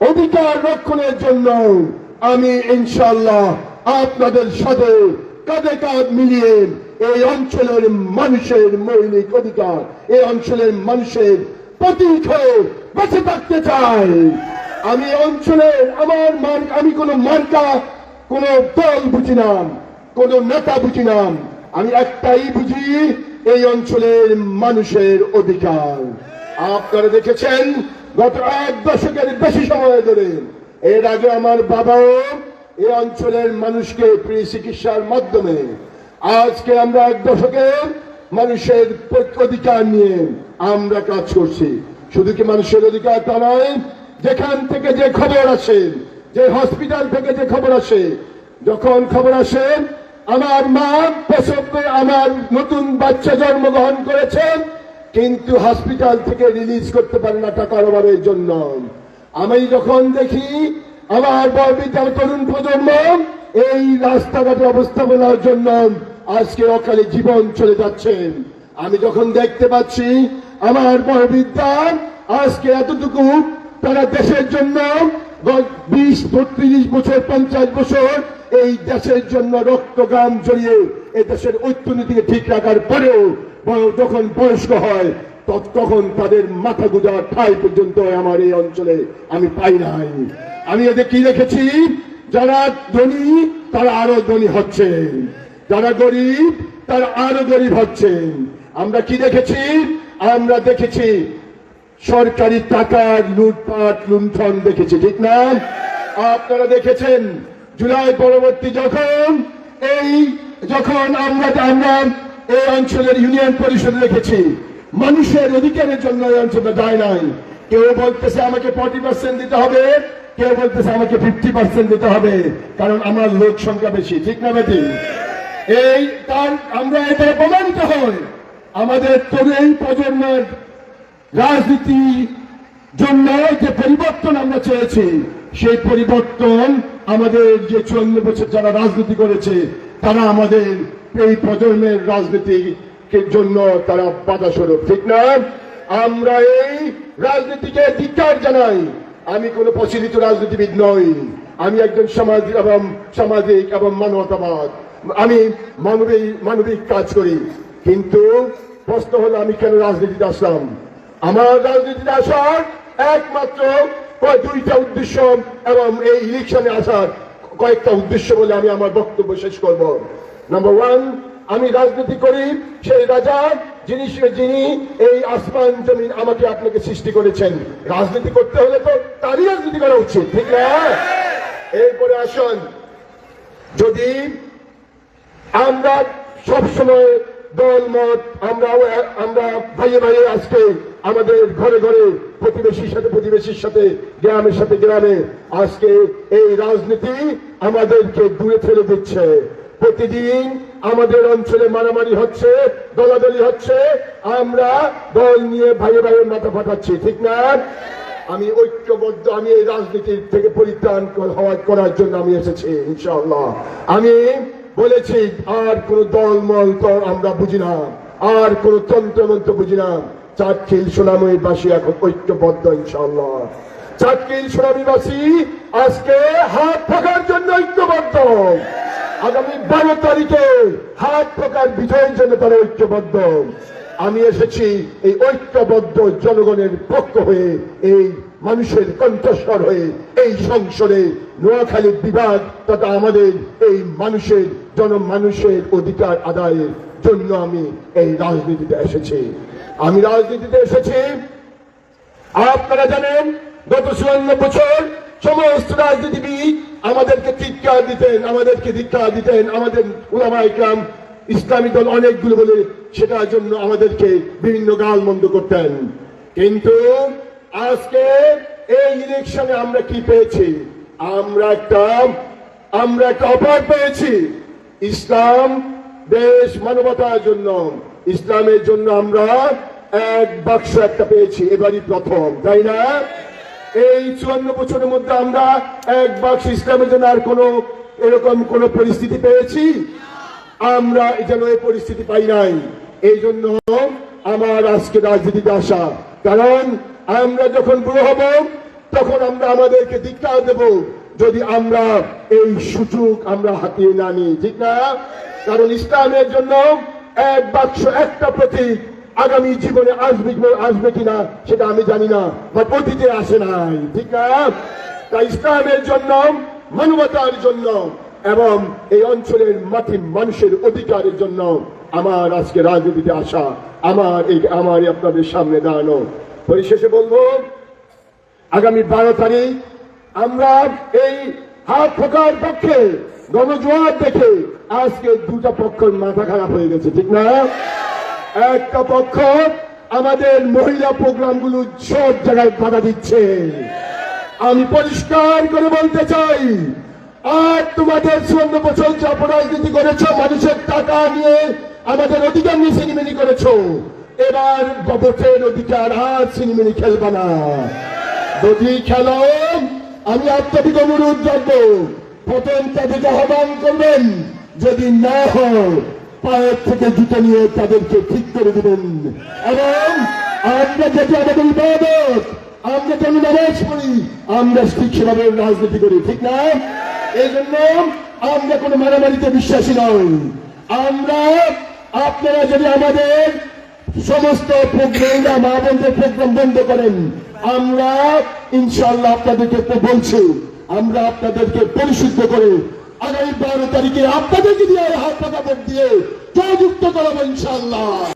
অধিকার রক্ষণের জন্য আমি ইনশাল্লাহ আপনাদের সাথে কাঁধে কাঁধ মিলিয়ে এই অঞ্চলের মানুষের মৌলিক অধিকার, এই অঞ্চলের মানুষের প্রতীক হয়ে বেঁচে থাকতে চাই। আমি অঞ্চলের আমার মার আমি কোনো মার্কা, কোনো দল বুঝি না, কোনো নেতা বুঝি না। আমি একটাই বুঝি, এই অঞ্চলের মানুষের অধিকার। আপনারা দেখেছেন গত এক দশকের বেশি সময় ধরে এর আগে আমার বাবাও এই অঞ্চলের মানুষকে ফ্রি চিকিৎসার মাধ্যমে আজকে আমরা এক দশকের মানুষের অধিকার নিয়ে আমরা কাজ করছি। শুধু কি মানুষের অধিকার তা নয়, যেখান থেকে যে খবর আসে, যে হসপিটাল থেকে যে খবর আসে, যখন খবর আসে, আমার মা প্রসবে আমার নতুন বাচ্চা জন্মগ্রহণ করেছেন কিন্তু হসপিটাল থেকে রিলিজ করতে পারে না টাকার অভাবের জন্য। আমি যখন দেখি আমার বর্বিতার তরুণ প্রজন্ম এই রাস্তাঘাটে অবস্থা বলার জন্য আজকে অকালে জীবন চলে যাচ্ছেন আমি যখন দেখতে পাচ্ছি আমার বর্বিদ্যা আজকে এতটুকু তারা দেশের জন্য বিশ, বত্রিশ বছর, পঞ্চাশ বছর এই দেশের জন্য রক্ত রক্তগাম জড়িয়ে এই দেশের অর্থনীতিকে ঠিক রাখার পরেও যখন বয়স্ক হয় তখন তাদের মাথা গুজা ঠাই পর্যন্ত আমার এই অঞ্চলে আমি পাই নাই। আমি এদের কি দেখেছি? যারা ধনী, তারা আরও ধনী হচ্ছে। যারা গরিব, তারা আরও গরিব হচ্ছেন আমরা কি দেখেছি? আমরা দেখেছি সরকারি টাকার লুটপাট, লুণ্ঠন দেখেছি, ঠিক না? আপনারা দেখেছেন, জুলাই পরবর্তী যখন, এই যখন আমরা আমরা এই অঞ্চলের ইউনিয়ন পরিষদ রেখেছি। মানুষের অধিকারের জন্য এই অঞ্চলে দায় নাই। কেউ বলতেছে আমাকে ফর্টি পার্সেন্ট দিতে হবে, কেউ বলতেছে আমাকে ফিফটি পার্সেন্ট দিতে হবে, কারণ আমার লোক সংখ্যা বেশি, ঠিক না বেটি? এই তার, আমরা এটা প্রমাণিত হয়। আমাদের তরুণ প্রজন্মের রাজনীতি জন্য যে পরিবর্তন আমরা চেয়েছি, সেই পরিবর্তন আমাদের যে চুয়ান্ন বছর যারা রাজনীতি করেছে, তারা আমাদের এই প্রজন্মের রাজনীতির জন্য তারা বাধা স্বরূপ ঠিক না? আমরা এই রাজনীতিকে ধিক্কার জানাই। আমি কোনো প্রচলিত রাজনীতিবিদ নই। আমি একজন সমাজ এবং সামাজিক এবং মানবতাবাদ। আমি মানবিক মানবিক কাজ করি। কিন্তু প্রশ্ন হলো, আমি কেন রাজনীতিতে আসলাম? আমার রাজনীতিতে আসার একমাত্র দুইটা উদ্দেশ্য এবং এই ইলেকশনে আসার কয়েকটা উদ্দেশ্য বলে আমি আমার বক্তব্য শেষ করব। নাম্বার ওয়ান আমি রাজনীতি করি, সেই রাজা যিনি যিনি এই আসমান জমিন আমাকে আপনাকে সৃষ্টি করেছেন। রাজনীতি করতে হলে তো তারই রাজনীতি করা উচিত, ঠিক না? এরপরে আসুন। যদি আমরা সবসময় দল, মত, আমরা আমরা ভাইয়ে ভাইয়ে আজকে আমাদের ঘরে ঘরে প্রতিবেশীর সাথে প্রতিবেশীর সাথে, গ্রামের সাথে, গ্রামে আজকে এই রাজনীতি আমাদেরকে দূরে ফেলে দিচ্ছে। প্রতিদিন আমাদের অঞ্চলে মারামারি হচ্ছে, দলাদলি হচ্ছে। আমরা দল নিয়ে ভাইয়ে ভাইয়ে মাথা ফাটাচ্ছি, ঠিক না? আমি ঐক্যবদ্ধ, আমি এই রাজনীতির থেকে পরিত্রাণ হওয়া করার জন্য আমি এসেছি, ইনশাআল্লাহ। আমি বলেছি, আর কোন দলমল তো আমরা বুঝি না, আর কোন তন্ত্রমন্ত্র বুঝি না। চাটখিল সোনাময়ী বাসী এখন ঐক্যবদ্ধ, ইনশাআল্লাহ। চাটখিল সোনামীবাসী আজকে হাত থাকার জন্য ঐক্যবদ্ধ। আগামী বারো তারিখে হাত থাকার বিজয়ের জন্য তারা ঐক্যবদ্ধ। আমি এসেছি এই ঐক্যবদ্ধ জনগণের পক্ষ হয়ে, এই মানুষের কণ্ঠস্বর হয়ে, এই সংসদে নোয়াখালীর বিভাগ তথা আমাদের এই মানুষের, জনমানুষের অধিকার আদায়ের জন্য আমি এই রাজনীতিতে এসেছি। আমি রাজনীতিতে এসেছি। আপনারা জানেন, গত চুয়ান্ন বছর সমস্ত রাজনীতিবিদ আমাদেরকে ধিক্কার দিতেন, আমাদেরকে ধিক্কার দিতেন, আমাদের উলামা ইকরাম ইসলামী দল অনেকগুলো বলে সেটার জন্য আমাদেরকে বিভিন্ন গাল মন্দ করতেন। কিন্তু আজকে এই ইলেকশনে আমরা কি পেয়েছি? আমরা একটা আমরা একটা অফার পেয়েছি। ইসলাম দেশ মানবতার জন্য, ইসলামের জন্য আমরা এক বাক্স একটা পেয়েছি, এবারই প্রথম, তাই না? এই চুয়ান্ন বছরের মধ্যে আমরা এক বাক্স ইসলামের জন্য আর কোন এরকম কোন পরিস্থিতি পেয়েছি? আমরা যেন এই পরিস্থিতি পাই নাই। এই জন্য আমার আজকে রাজনীতিতে আসা। কারণ আমরা যখন বুড়ো হব, তখন আমরা আমাদেরকে ধিক্কার দেব যদি আমরা এই সুযোগ আমরা হাতিয়ে না নিই। ঠিক না? কারণ ইসলামের জন্য এক বাক্স, একটা প্রতীক আগামী জীবনে আসবে আসবে কিনা সেটা আমি জানি না, বা অতীতে আসে নাই। ঠিক না? তাই ইসলামের জন্য, মানবতার জন্য, এবং এই অঞ্চলের মাটি মানুষের অধিকারের জন্য আমার আজকে রাজনীতিতে আসা, আমার এই, আমার আপনাদের সামনে দাঁড়ানো। পরিশেষে বলব, আগামী বারো তারিখ আমরা এই হাত থাকার পক্ষে গণজোয়ার দেখে আজকে দুটা পক্ষের মাথা খারাপ হয়ে গেছে, ঠিক না? একটা পক্ষ আমাদের মহিলা প্রোগ্রামগুলো সব জায়গায় বাধা দিচ্ছে। আমি পরিষ্কার করে বলতে চাই, আর তোমাদের চুয়ান্ন বছর যে অপরাজনীতি করেছ, মানুষের টাকা নিয়ে আমাদের অধিকার নিয়ে সিনেমিনি করেছ। এবার ভোটের অধিকার আর সিনেমিনি খেলবা না। যদি খেলো, আমি আপনাদের অনুরোধ রাখব প্রথম তাদেরকে আহ্বান করবেন। যদি না হয় পায়ের থেকে জুতো নিয়ে তাদেরকে ঠিক করে দেবেন। এবং আমরা যেটি আমাদের ইবাদত, আমরা যেন নামাজ পড়ি, আমরা ঠিক সেভাবে রাজনীতি করি, ঠিক না? এই জন্য আমরা কোনো মারামারিতে বিশ্বাসী নই। আমরা, আপনারা যদি আমাদের সমস্ত প্রোগ্রাম মা বোনদের প্রোগ্রাম বন্ধ করেন, আমরা ইনশাল্লাহ আপনাদেরকে বলছি, আমরা আপনাদেরকে পরিশুদ্ধ করে আগামী তারিখে আপনাদেরকে দিয়ে হাত পাকা ভোট দিয়ে জয়যুক্ত করাবো ইনশাল্লাহ